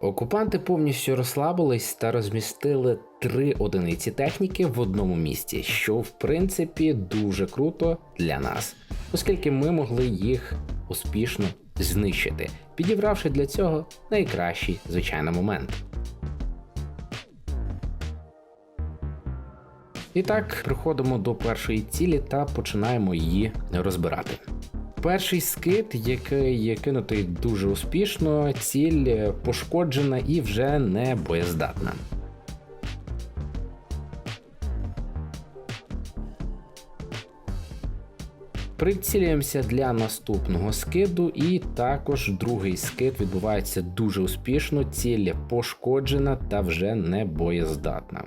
Окупанти повністю розслабились та розмістили три одиниці техніки в одному місці, що в принципі дуже круто для нас, оскільки ми могли їх успішно знищити, підібравши для цього найкращий звичайно момент. І так, приходимо до першої цілі та починаємо її розбирати. Перший скид, який є кинутий дуже успішно, ціль пошкоджена і вже не боєздатна. Прицілюємося для наступного скиду, і також другий скид відбувається дуже успішно. Ціль пошкоджена та вже не боєздатна.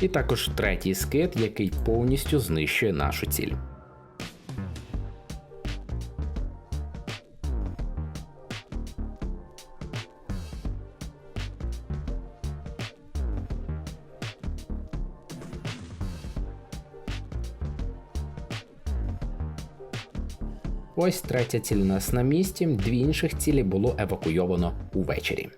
І також третій скид, який повністю знищує нашу ціль. Ось третя ціль у нас на місці, дві інших цілі було евакуйовано увечері.